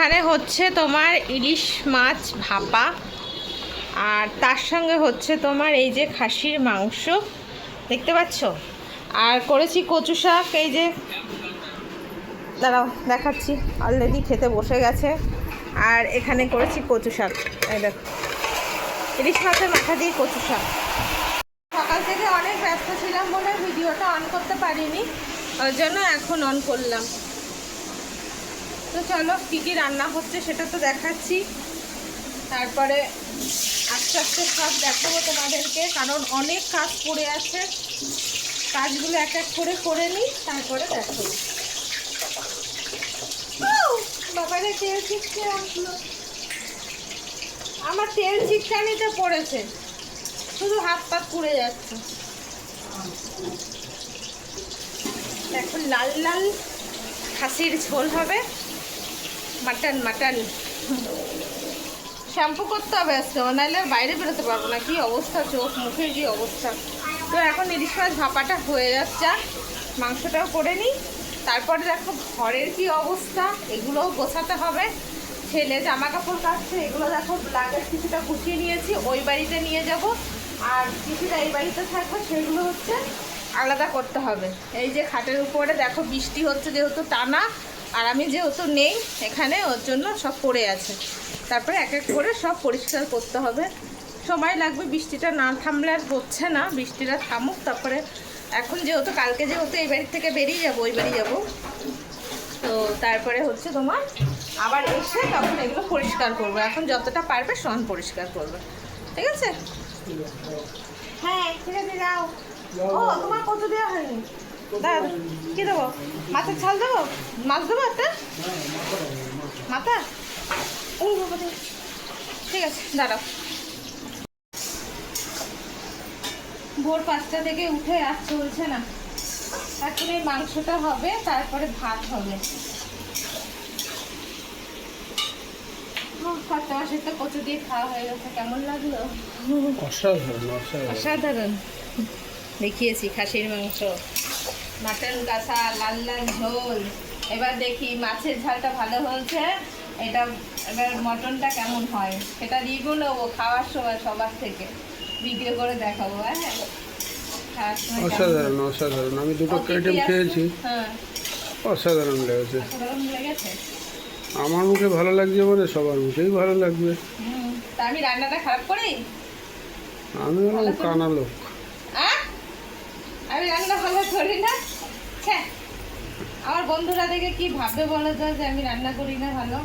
এখানে হচ্ছে তোমার ইলিশ মাছ ভাপা, আর তার সঙ্গে হচ্ছে তোমার এই যে খাসির মাংস, দেখতে পাচ্ছ? আর করেছি কচু শাক, এই যে, দাঁড়াও, দেখাচ্ছি অলরেডি খেতে বসে গেছে। আর এখানে করেছি কচু শাক, এই দেখো। ইলিশ মাছের মাথা দিয়ে কচু শাক। সকাল থেকে অনেক ব্যস্ত ছিলাম বলে ভিডিওটা অন করতে পারিনি, ওই জন্য এখন অন করলাম। তো চলো, কী কী রান্না হচ্ছে সেটা তো দেখাচ্ছি। তারপরে আস্তে আস্তে সব দেখাবো তোমাদেরকে, কারণ অনেক কাজ পড়ে আছে। কাজগুলো এক এক করে করে নিই, তারপরে আউ! বাবারে, তেল ছিটকে আসলো আমার তেল ছিটকানিতে পড়েছে। শুধু হাত পাত পুড়ে যাচ্ছে। এখন লাল লাল খাসির ঝোল হবে। Mutton mutton. শ্যাম্পু করতে হবে আজকে, নাহলে বাইরে বেরোতে পারব না। কি অবস্থা, চোখ, মুখের কি অবস্থা? তো এখন ইলিশ মাছ ভাপাটা হয়ে যাচ্ছে। মাংসটাও করে নিই। তারপরে দেখো ঘরের কি অবস্থা, এগুলোও গোছাতে হবে। ছেলে জামা কাপড় কাটছে এগুলো দেখো লাগেজ কিছুটা গুছিয়ে নিয়েছি, ওই বাড়িতে নিয়ে যাব। আর কিছুটা এই বাড়িতে থাকবে, সেগুলো হচ্ছে আলাদা করতে হবে। এই যে খাটের উপরে দেখো বৃষ্টি হচ্ছে, যেহেতু টানা আর আমি যেহেতু নেই এখানে ওর জন্য সব পড়ে আছে। তারপরে এক এক করে সব পরিষ্কার করতে হবে। সময় লাগবে বৃষ্টিটা না থামলে আর হচ্ছে না। বৃষ্টিটা থামুক তারপরে এখন যেহেতু কালকে যেহেতু এই বাড়ি থেকে বেরিয়ে যাব ওই বাড়ি যাব। তো তারপরে হচ্ছে তোমার আবার এসে তখন এগুলো পরিষ্কার করব। এখন যতটা পারবে সমান পরিষ্কার করবে। ঠিক আছে? হ্যাঁ ঠিক আছে যাও ও তোমার কত দেওয়া হয়নি? কি দেবো? ছাল দেবো? মাছ দেবো একটা? মাথা? ও বাবা ঠিক আছে দাঁড়াও। ভোর পাঁচটা থেকে উঠে আর চলছে না। এখন এই মাংসটা হবে তারপরে ভাত হবে। মাসে তো কচু দিয়ে খাওয়া হয়ে গেছে কেমন লাগল? অসাধারণ। অসাধারণ। দেখিয়েছি খাসির মাংস। মাটন কাঁচা লাল লাল ঝোল। এবার দেখি মাছের ঝালটা ভালো হয়েছে। এটা এবার মটনটা কেমন হয় সেটা রিভিউ নেব খাওয়ার সময় সবার থেকে। ভিডিও করে দেখাবো হ্যাঁ? অসাধারণ অসাধারণ। আমি দুটো আইটেম খেয়েছি। হ্যাঁ। অসাধারণ লেগেছে। আমার মুখে ভালো লাগছে বলে সবার মুখেই ভালো লাগবে। আমি রান্নাটা খারাপ করি? আমি কানা লোক? আমি রান্না ভালো করি না। হ্যাঁ আমার বন্ধুরা দেখে কি ভাববে বলো তো যে আমি রান্না করি না ভালো?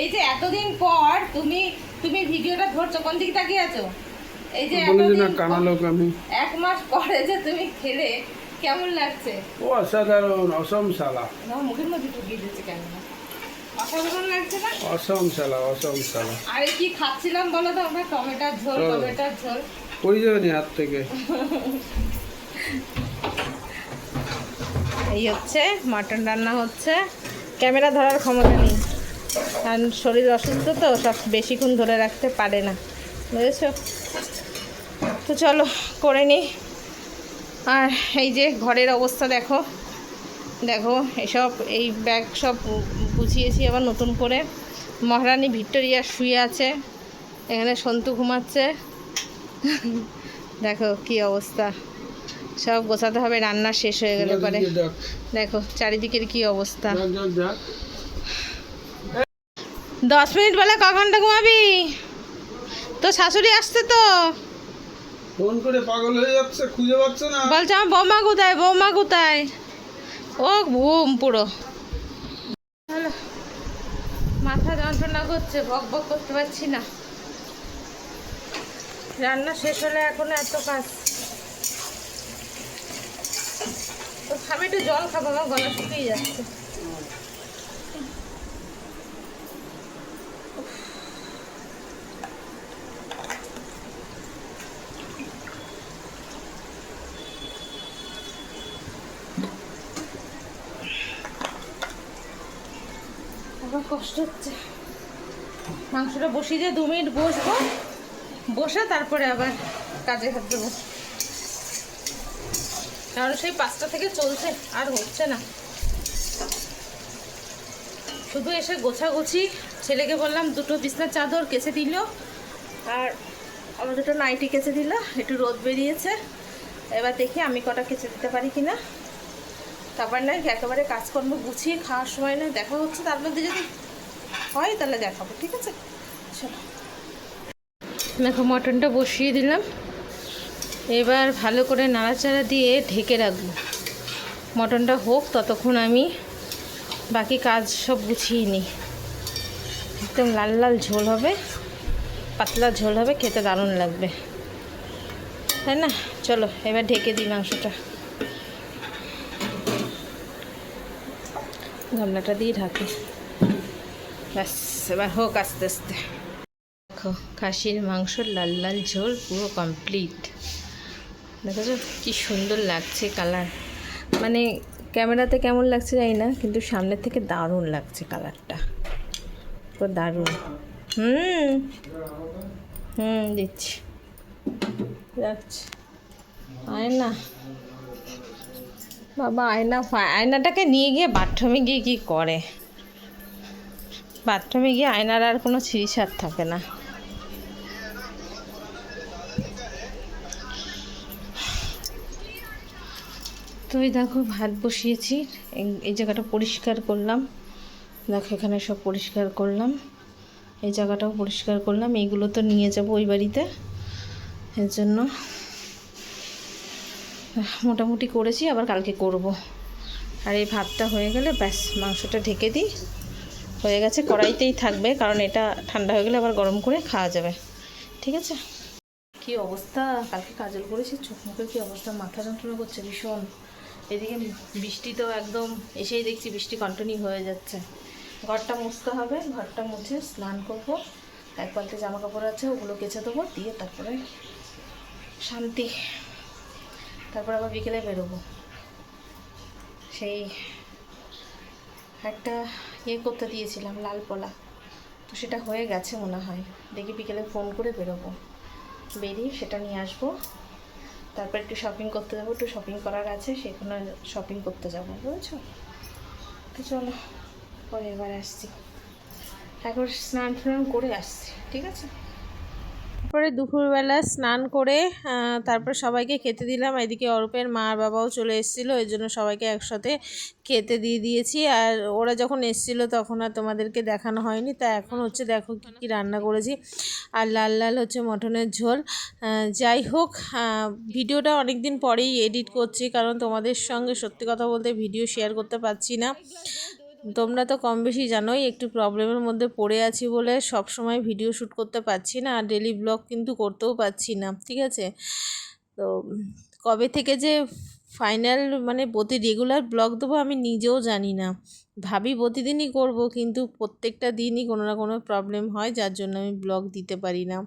এই যে এতদিন পর তুমি তুমি ভিডিওটা ধরছো কোন দিকে তাকিয়ে আছো? এই যে বলেছি এতদিন কানা লোক আমি। এক মাস পরে যে তুমি খেলে কেমন লাগছে? ও অসাধারণ অসম শালা। আমার মুখের মধ্যে ঢুকিয়ে দিচ্ছে কেন? অসাধারণ লাগছে না? অসম শালা অসম শালা। আরে কি খাচ্ছিলাম বলো তো আমরা? টমেটোর ঝোল। টমেটোর ঝোল। কই যাবে নি হাত থেকে। এই হচ্ছে, মাটন রান্না হচ্ছে। ক্যামেরা ধরার ক্ষমতা নেই। কারণ শরীর অসুস্থ তো, সব বেশিক্ষণ ধরে রাখতে পারে না। বুঝেছ? তো চলো, করে নিই আর এই যে ঘরের অবস্থা দেখো। দেখো, এসব, এই ব্যাগ সব গুছিয়েছি আবার নতুন করে। মহারানী ভিক্টোরিয়া শুয়ে আছে। এখানে সন্তু ঘুমাচ্ছে। দেখো কি অবস্থা। সব গোছাতে হবে রান্না শেষ হয়ে গেলে পরে। দেখো। চারিদিকের কি অবস্থা। দশ মিনিট বলে ক ঘণ্টা ঘুমাবি? তো শাশুড়ি আসছে তো? ফোন করে পাগল হয়ে যাচ্ছে খুঁজে পাচ্ছে না। বলছে আমার বৌমা কোথায় বৌমা কোথায়? ও ঘুম পুরো। মাথা যন্ত্রণা করছে বক বক করতে পারছি না। রান্না শেষ হলে এখন এত কাজ। আমি একটু জল খাব, আমার গলা শুকিয়ে যাচ্ছে। কষ্ট হচ্ছে। মাংসটা বসিয়ে দিয়ে দু মিনিট বসবো। বসে তারপরে আবার কাজে হাত দেবো। কারণ সেই পাঁচটা থেকে চলছে, আর হচ্ছে না। শুধু এসে গোছাগুছি, ছেলেকে বললাম দুটো বিছনার চাদর কেচে দিল, আর আমার দুটো নাইটি কেচে দিল, একটু রোদ বেরিয়েছে। এবার দেখি আমি কটা কেচে দিতে পারি কিনা। তারপর না একেবারে কাজকর্ম গুছিয়ে খাওয়ার সময় না, দেখা হচ্ছে। তার মধ্যে যদি হয় তাহলে দেখাবো, ঠিক আছে? চলো। দেখো মটনটা বসিয়ে দিলাম। এবার ভালো করে নাড়াচাড়া দিয়ে ঢেকে রাখব। মটনটা হোক, ততক্ষণ আমি বাকি কাজ সব গুছিয়ে নিই। একদম লাল লাল ঝোল হবে, পাতলা ঝোল হবে, খেতে দারুণ লাগবে। তাই না? চলো, এবার ঢেকে দিই মাংসটা। গামলাটা দিয়ে ঢাকি। ব্যাস, এবার হোক আস্তে আস্তে। দেখো, খাসির মাংস লাল লাল ঝোল পুরো কমপ্লিট দেখেছ? কি সুন্দর লাগছে কালার মানে ক্যামেরাতে কেমন লাগছে জানি না, কিন্তু সামনের থেকে দারুণ লাগছে কালারটা পুরো দারুণ। হুম। হুম, দিচ্ছি। রাখছি। আয়না। বাবা, আয়না আয়নাটাকে নিয়ে গিয়ে বাথরুমে গিয়ে কী করে? বাথরুমে গিয়ে আয়নার আর কোনো ছিঁড়িছাড় থাকে না। তো এই দেখো, ভাত বসিয়েছি। এই- জায়গাটা পরিষ্কার করলাম। দেখো, এখানে সব পরিষ্কার করলাম। এই জায়গাটাও পরিষ্কার করলাম। এইগুলো তো নিয়ে যাব ওই বাড়িতে। এর জন্য মোটামুটি করেছি, আবার কালকে করব। আর এই ভাতটা হয়ে গেলে ব্যাস, মাংসটা ঢেকে দিই। হয়ে গেছে, কড়াইতেই থাকবে, কারণ এটা ঠান্ডা হয়ে গেলে আবার গরম করে খাওয়া যাবে। ঠিক আছে? কি অবস্থা? কালকে কাজল করেছি, চোখ মুখের কী অবস্থা? মাথা যন্ত্রণা করছে ভীষণ। এদিকে বৃষ্টি তো একদম এসেই দেখছি বৃষ্টি কন্টিনিউ হয়ে যাচ্ছে। ঘরটা মুছতে হবে, ঘরটা মুছে স্নান করব। এক পাল্টে জামা কাপড় আছে, ওগুলো কেচে দেবো, দিয়ে তারপরে শান্তি। তারপর আবার বিকেলে বেরোবো। সেই একটা ইয়ে করতে দিয়েছিলাম, লাল পোলা। তো সেটা হয়ে গেছে মনে হয়। দেখি বিকেলে ফোন করে বেরোবো। বেরিয়ে সেটা নিয়ে আসব। তারপর একটু শপিং করতে যাব, একটু শপিং করার আছে, সেখানে শপিং করতে যাব, বুঝেছ? তো চলো পরে এবার আসছি। এখন স্নান টান করে আসছি, ঠিক আছে? তারপরে দুপুরবেলা স্নান করে তারপর সবাইকে খেতে দিলাম। এদিকে অরূপের মা বাবাও চলে এসেছিল, এই জন্য সবাইকে একসাথে খেতে দিয়ে দিয়েছি। আর ওরা যখন এসেছিল তখন আর তোমাদেরকে দেখানো হয়নি। তা এখন হচ্ছে দেখো কী কী রান্না করেছি। আর লাল লাল হচ্ছে মটনের ঝোল। যাই হোক ভিডিওটা অনেক দিন পরেই এডিট করছি, কারণ তোমাদের সঙ্গে সত্যি কথা বলতে ভিডিও শেয়ার করতে পারছি না। তোমরা তো কম বেশি জানোই, একটু প্রবলেমের মধ্যে পড়ে আছি বলে সব সময় ভিডিও শ্যুট করতে পারছি না আর ডেলি ব্লগ কিন্তু করতেও পারছি না, ঠিক আছে? তো কবে থেকে যে ফাইনাল মানে প্রতি রেগুলার ব্লগ দেবো আমি নিজেও জানি না। ভাবি প্রতিদিনই করব কিন্তু প্রত্যেকটা দিনই কোনো না কোনো প্রবলেম হয়, যার জন্য আমি ব্লগ দিতে পারি না।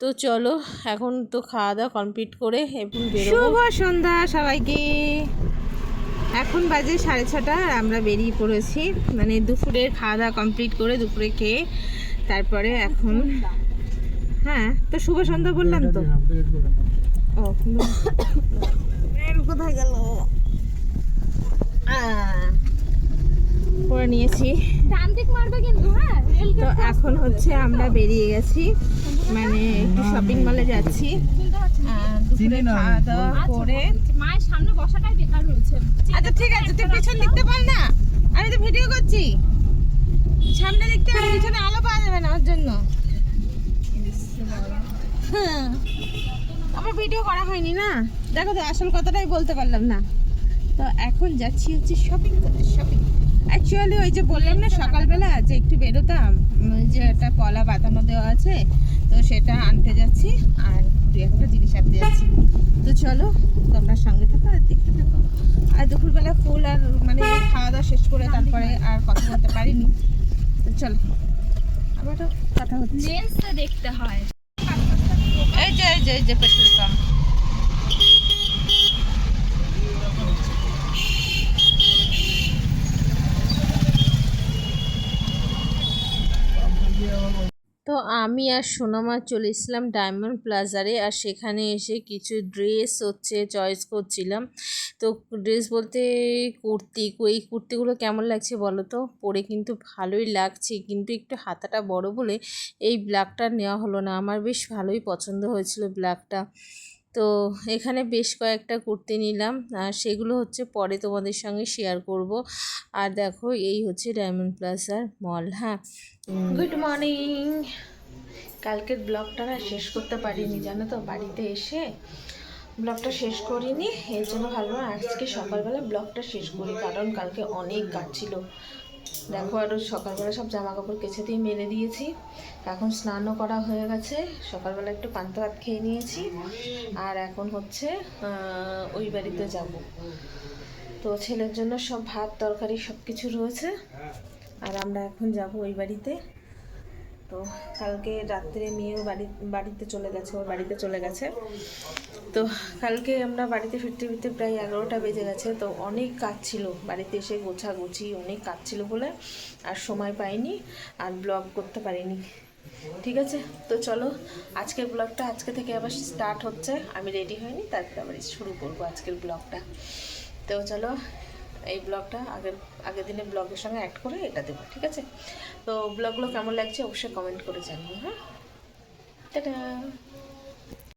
তো চলো, এখন তো খাওয়া দাওয়া কমপ্লিট করে এখন শুভ সন্ধ্যা সবাইকে। এখন বাজে সাড়ে ছটা আর আমরা বেরিয়ে পড়েছি। মানে দুপুরে খাওয়া দাওয়া কমপ্লিট করে দুপুরে খেয়ে তারপরে এখন হ্যাঁ তো শুভ সন্ধ্যা বললাম তো। ও কোথায় গেল? করে নিয়েছি। তো এখন হচ্ছে আমরা বেরিয়ে গেছি। মানে একটু শপিং মলে যাচ্ছি। করে মায়ের সামনে বসাটাই বেকার আচ্ছা ঠিক আছে তুই পিছন দেখতে পার না আমি তো ভিডিও করছি। সামনে দেখতে হবে পিছনে আলো পাওয়া যাবে না ওর জন্য। হ্যাঁ। আমার ভিডিও করা হয়নি না? দেখো তো আসল কথাটাই বলতে পারলাম না। তো এখন যাচ্ছি হচ্ছে শপিং করতে শপিং অ্যাকচুয়ালি ওই যে বললাম না সকালবেলা যে একটু বেরোতাম ওই যে একটা কলা বাতানো দেওয়া আছে তো সেটা আনতে যাচ্ছি। আর একটা জিনিস আনতে যাচ্ছি। তো চলো তোমরা সঙ্গে থাকো আর দেখতে থাকো। আর দুপুরবেলা ফুল আর মানে খাওয়া দাওয়া শেষ করে তারপরে আর কথা বলতে পারিনি। তো চলো আবারও কথা হচ্ছে। লেন্সটা দেখতে হয়। এই যে এই যে এই যে পেট্রোল পাম্প। তো আমি আর সোনামা চলে ডায়মন্ড প্লাজারে আর সেখানে এসে কিছু ড্রেস হচ্ছে চয়েস করছিলাম। তো ড্রেস বলতে কুর্তি, এই কুর্তিগুলো কেমন লাগছে বলো তো? পরে কিন্তু ভালোই লাগছে, কিন্তু একটু হাতাটা বড় বলে এই ব্ল্যাকটা নেওয়া হলো না। আমার বেশ ভালোই পছন্দ হয়েছিল ব্ল্যাকটা তো এখানে বেশ কয়েকটা কুর্তি নিলাম। আর সেগুলো হচ্ছে পরে তোমাদের সঙ্গে শেয়ার করব। আর দেখো, এই হচ্ছে ডায়মন্ড প্লাজার মল হ্যাঁ? গুড মর্নিং কালকের ব্লগটা না শেষ করতে পারিনি, জানো তো? বাড়িতে এসে ব্লগটা শেষ করিনি। এর জন্য ভাবলাম আজকে সকালবেলা ব্লগটা শেষ করি, কারণ কালকে অনেক কাজ ছিল। দেখো আরও সকালবেলা সব জামা কাপড় দিয়ে মেলে দিয়েছি। এখন স্নানও করা হয়ে গেছে। সকালবেলা একটু পান্তা ভাত খেয়ে নিয়েছি। আর এখন হচ্ছে ওই বাড়িতে যাব। তো ছেলের জন্য সব ভাত, তরকারি সব কিছু রয়েছে। আর আমরা এখন যাব ওই বাড়িতে। তো কালকে রাত্রে মেয়েও বাড়ি, বাড়িতে চলে গেছে, ওর বাড়িতে চলে গেছে। তো কালকে আমরা বাড়িতে ফিরতে ফিরতে প্রায় এগারোটা বেজে গেছে, তো অনেক কাজ ছিল। বাড়িতে এসে গোছা গোছাগুছি, অনেক কাজ ছিল বলে আর সময় পাইনি আর ব্লগ করতে পারিনি। ঠিক আছে? তো চলো, আজকের ব্লগটা আজকে থেকে আবার স্টার্ট হচ্ছে। আমি রেডি হয়নি তারপরে আবার শুরু করব আজকের ব্লগটা তো চলো এই ব্লগটা আগের আগের দিনের ব্লগের সঙ্গে অ্যাড করে এটা দেবো, ঠিক আছে? তো ব্লগগুলো কেমন লাগছে অবশ্যই কমেন্ট করে জানব হ্যাঁ? টাটা!